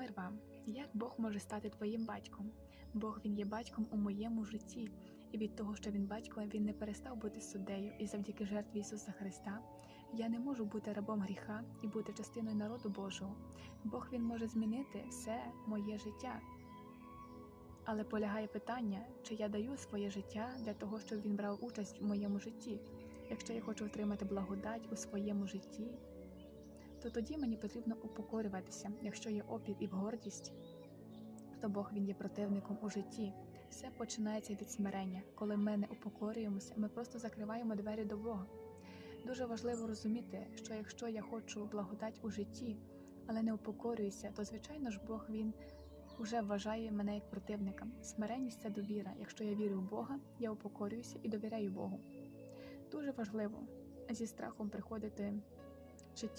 Мир вам, як Бог може стати твоїм батьком? Бог він є батьком у моєму житті, і від того, що він батько, він не перестав бути суддею, і завдяки жертві Ісуса Христа я не можу бути рабом гріха і бути частиною народу Божого. Бог він може змінити все моє життя. Але полягає питання, чи я даю своє життя для того, щоб він брав участь в моєму житті. Якщо я хочу отримати благодать у своєму житті, то тоді мені потрібно упокорюватися. Якщо є опір і гордість, то Бог він є противником у житті. Все починається від смирення. Коли ми не упокорюємося, ми просто закриваємо двері до Бога. Дуже важливо розуміти, що якщо я хочу благодать у житті, але не упокорююся, то звичайно ж Бог він уже вважає мене як противника. Смиренність це довіра. Якщо я вірю в Бога, я упокорююся і довіряю Богу. Дуже важливо зі страхом приходити